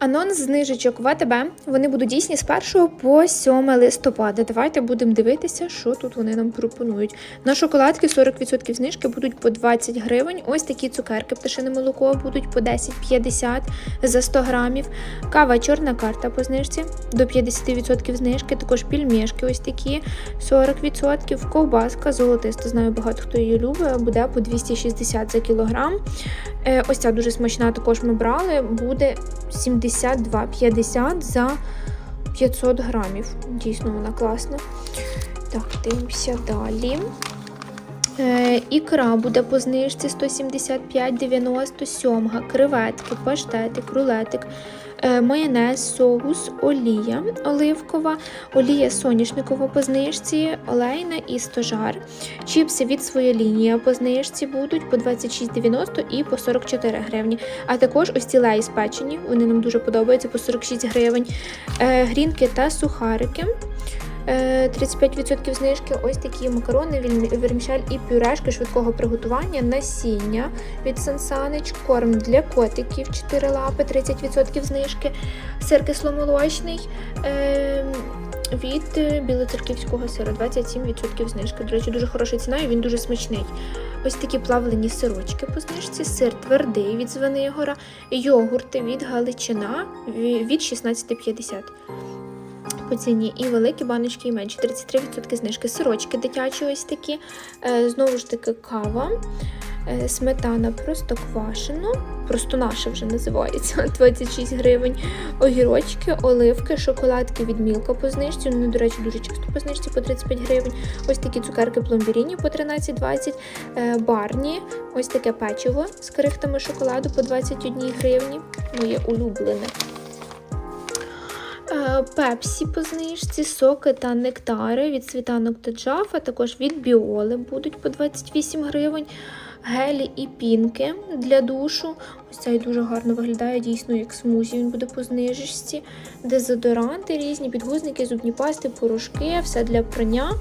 Анонс знижечок в АТБ. Вони будуть дійсні з 1 по 7 листопада. Давайте будемо дивитися, що тут вони нам пропонують. На шоколадки 40% знижки будуть по 20 гривень. Ось такі цукерки, пташине молоко будуть по 10,50 за 100 грамів. Кава чорна карта по знижці до 50% знижки. Також пільмешки ось такі 40%. Ковбаска золотиста. Знаю, багато хто її любить. Буде по 260 за кілограм. Е, Ось ця дуже смачна, також ми брали. Буде 72,50 за 500 грамів. Дійсно, вона класна. Так, дивимося далі. Е, ікра буде по знижці 175,90, сьомга, креветки, паштетик, рулетик, е, майонез, соус, олія оливкова, олія соняшникова по знижці, олейна і стожар. Чіпси від своєї лінії по знижці будуть по 26,90 і по 44 гривні. А також ось ці лейс печені, вони нам дуже подобаються по 46 гривень. Е, Грінки та сухарики. Е, 35% знижки, ось такі макарони, вермішель і пюрешки швидкого приготування, насіння від Сансанич, корм для котиків 4 лапи, 30% знижки, сир кисломолочний е, від е, білоцерківського сиру, 27% знижки. До речі, дуже хороша ціна і він дуже смачний. Ось такі плавлені сирочки по знижці, сир твердий від Звенигора, йогурти від Галичина від 16,50 по ціні і великі баночки, і менші. 33% знижки. Сирочки дитячі ось такі. Е, Знову ж таки, кава, е, сметана просто квашено, просто наша вже називається 26 гривень. Огірочки, оливки, шоколадки від Мілка по знижці. Вони, до речі, дуже часто по знижці по 35 гривень. Ось такі цукерки пломбіріні по 13,20 Е, Барні, ось таке печиво з крихтами шоколаду по 21 гривні. Моє улюблене. Пепсі по знижці, соки та нектари від світанок та джафа, також від біоли будуть по 28 гривень. Гелі і пінки для душу. Ось цей дуже гарно виглядає, дійсно як смузі. Він буде по знижці. Дезодоранти різні, підгузники, зубні пасти, порошки, все для прання,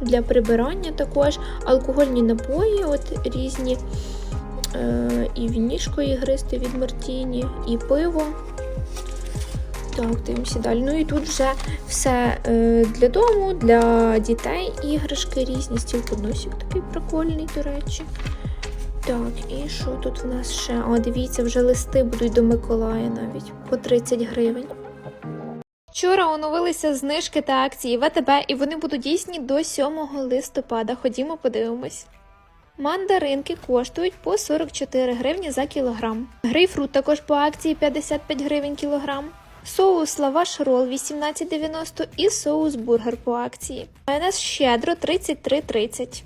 для прибирання також. Алкогольні напої, от різні. Е, і вінішко ігристи від Мартіні, і пиво. Так, далі. Ну і тут вже все е, для дому, для дітей іграшки різні. Стіл подносик такий прикольний, до речі. Так, і що тут в нас ще? О, дивіться, вже листи будуть до Миколая навіть по 30 гривень. Вчора оновилися знижки та акції в АТБ, і вони будуть дійсні до 7 листопада. Ходімо, подивимось. Мандаринки коштують по 44 гривні за кілограм. Грейпфрут також по акції 55 гривень кілограм. Соус лаваш рол 18,90 і соус бургер по акції. Майонез щедро 33,30.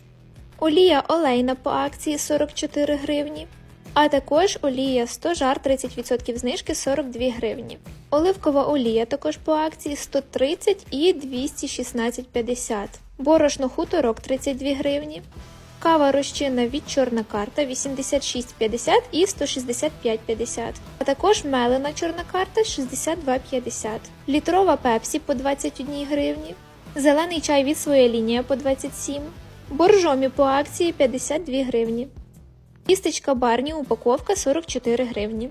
Олія олейна по акції 44 гривні. А також олія 100 жар 30% знижки 42 гривні. Оливкова олія також по акції 130 і 216,50. Борошно хуторок 32 гривні. Кава розчинна від чорна карта 86,50 і 165,50. А також мелена чорна карта 62,50. Літрова пепсі по 21 гривні. Зелений чай від своєї лінії по 27. Боржомі по акції 52 гривні. Кістечка барні упаковка 44 гривні.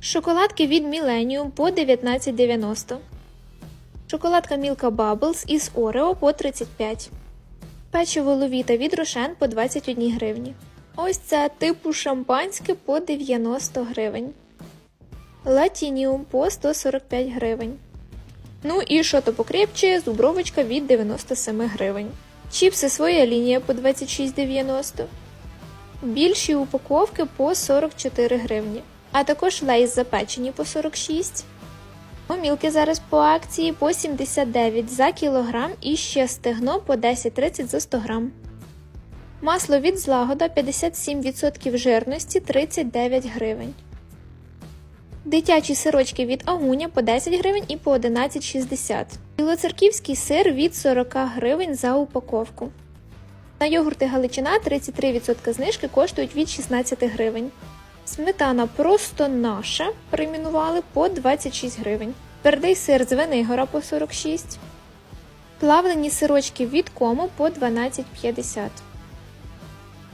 Шоколадки від Millennium по 19,90. Шоколадка Milka Bubbles із Орео по 35. Печиво ловіта від Рошен по 21 гривні. Ось це типу шампанське по 90 гривень. Латініум по 145 гривень. Ну і що то покрепче, зубровочка від 97 гривень. Чіпси своя лінія по 26,90. Більші упаковки по 44 гривні. А також лейс запечені по 46. Гомілки зараз по акції по 79 за кілограм і ще стегно по 10,30 за 100 грам. Масло від злагода 57% жирності 39 гривень. Дитячі сирочки від Агуня по 10 гривень і по 11,60. Білоцерківський сир від 40 гривень за упаковку. На йогурти Галичина 33% знижки коштують від 16 гривень. Сметана просто наша перейменували по 26 гривень. Твердий сир з Венигора по 46. Плавлені сирочки від кому по 12,50.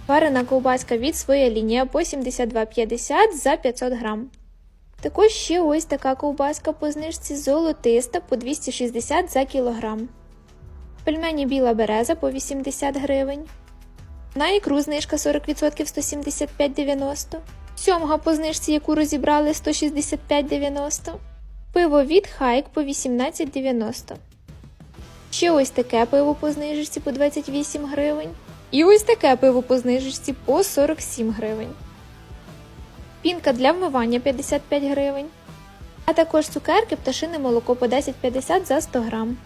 Варена ковбаска від своя лінія по 72,50 за 500 грам. Також ще ось така ковбаска по знижці золотиста по 260 за кілограм. Пельмені біла береза по 80 гривень. На ікру знижка 40% 175,90. Сьомга по знижці, яку розібрали 165,90. Пиво від Хайк по 18,90. Ще ось таке пиво по знижці по 28 гривень. І ось таке пиво по знижці по 47 гривень. Пінка для вмивання 55 гривень. А також цукерки пташине молоко по 10,50 за 100 грам.